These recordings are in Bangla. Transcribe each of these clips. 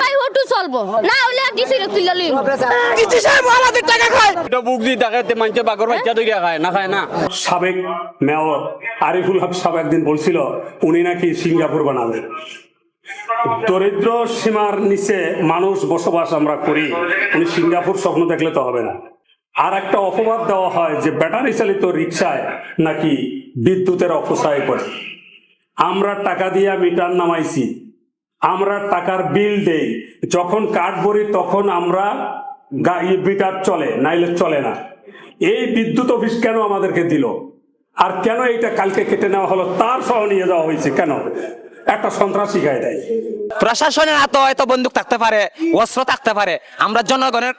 তাই ওটু চলবো। না হলে ডিসি তুলে লইব ডিসি সাহেব আমাদের টাকা খায় এটা বুক দিয়ে দেখাতে মানুষের বাগর বাচ্চা তৈরি খায় না খায় না। সাবেক মেয়র আরিফুল হক সাহেব একদিন বলছিল উনি নাকি সিঙ্গাপুর বানাবেন দরিদ্র সীমার নিচে মানুষ বসবাস আমরা করি উনি সিঙ্গাপুর স্বপ্ন দেখলে তো হবে না। আর একটা অপবাদ দেওয়া হয় যে ব্যাটারি চালিত রিক্সায় নাকি বিদ্যুতের অপচয় করে। আমরা টাকা দিয়ে মিটার নামাইছি আমরা টাকার বিল দেই। যখন কাঠ ভরি, তখন আমরা ই চলে, নাইলে চলে না। এই বিদ্যুৎ অফিস কেন আমাদেরকে দিল? আর কেন এইটা কালকে কেটে নেওয়া হলো? তার সহ নিয়ে যাওয়া হয়েছে কেন? একটা সন্ত্রাসী গায়ে দেয়। প্রশাসনের হাতে হয়তো বন্দুক থাকতে পারে, অস্ত্র থাকতে পারে। আমরা জনগণের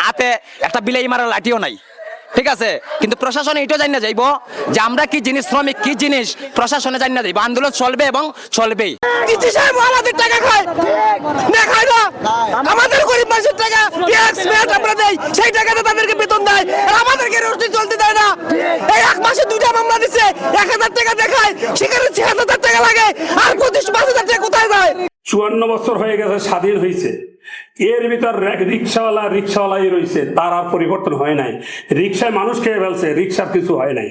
হাতে একটা বিলাই মারার লাঠিও নাই। ঠিক আছে? কিন্তু প্রশাসনে এটাও জানিয়ে যাইব যে আমরা কি জিনিস, শ্রমিক কি জিনিস প্রশাসনে জানিয়ে যাইব। আন্দোলন চলবে এবং চলবেই। সাহেব, আমাদের টাকা খায়। না আমাদের গরিব মানুষের টাকা, ট্যাক্স আমরা দেই। সেই টাকাতে তাদেরকে বেতন দেয়। আর আমাদেরকে চলতে দেয় না। এই এক মাসে মামলা এক হাজার টাকা দেখায়। সেখানে ছ হাজার টাকা লাগে। আর পঁচিশ, পাঁচ হাজার টাকা কোথায় যায়? চুয়ান্ন বছর হয়ে গেছে, স্বাধীন হয়েছে এর ভিতর রিক্সাওয়ালা, রিক্সাওয়ালাই রয়েছে তার আর পরিবর্তন হয় নাই। রিক্সায় মানুষ খেয়ে ফেলছে। রিক্সার কিছু হয় নাই।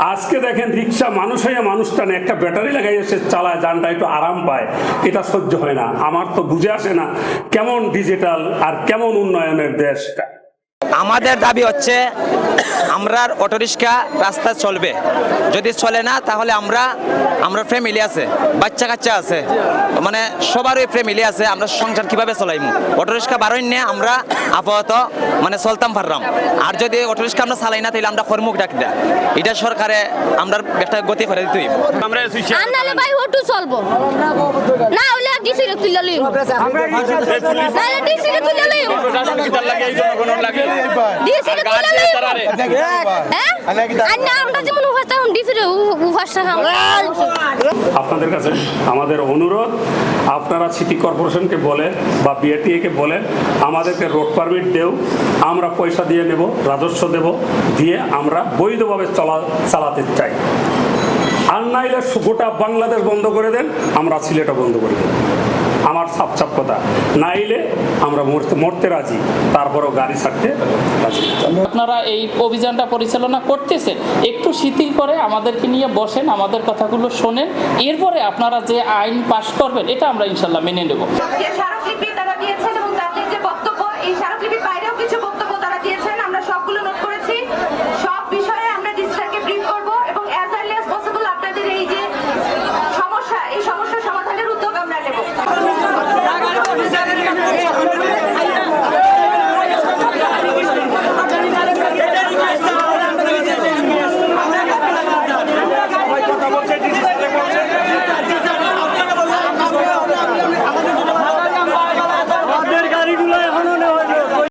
আজকে দেখেন রিক্সা মানুষ হয়ে মানুষ টানে একটা ব্যাটারি লাগাই এসে চালায়, যানটা একটু আরাম পায়। এটা সহ্য হয় না। আমার তো বুঝে আসে না কেমন ডিজিটাল আর কেমন উন্নয়নের দেশটা আমাদের দাবি হচ্ছে আমরা অটোরিক্সা রাস্তা চলবে। যদি চলে না তাহলে আমরা আমরা ফ্যামিলি আছে বাচ্চা কাচ্চা আছে মানে সবারই ফ্যামিলি আছে আমরা সংসার কীভাবে চলাইমু? অটোরিক্সা বারোই নিয়ে আমরা আপাতত মানে চলতাম পারলাম আর যদি অটোরিক্সা আমরা চালাই না তাহলে আমরা কর্মুখ ডাক দেয়। এটা সরকারে আমরা একটা গতি করে দিতে হইব। আমরা ভাই ওটু চলবো। না তুলে ডিসি কি ডিসি তুলে। হ্যাঁ না আমরা যেমন ডিসি উপাসটা আপনাদের কাছে আমাদের অনুরোধ আপনারা সিটি কর্পোরেশনকে বলে বা বিআরটিএ কে বলে আমাদেরকে রোড পারমিট দেও আমরা পয়সা দিয়ে নেব রাজস্ব দেব দিয়ে আমরা বৈধভাবে চলা চালাতে চাই আর নাইলে গোটা বাংলাদেশ বন্ধ করে দেন আমরা সিলেটও বন্ধ করে দেব সাপ সাপ কথা নাইলে আমরা মরতে মরতে রাজি তারপরও গাড়ি ছাড়তে রাজি আপনারা এই অভিযানটা পরিচালনা করতেছেন একটু শিথিল করে আমাদেরকে নিয়ে বসেন আমাদের কথাগুলো শোনেন এরপরে আপনারা যে আইন পাশ করবেন এটা আমরা ইনশাল্লাহ মেনে নেব।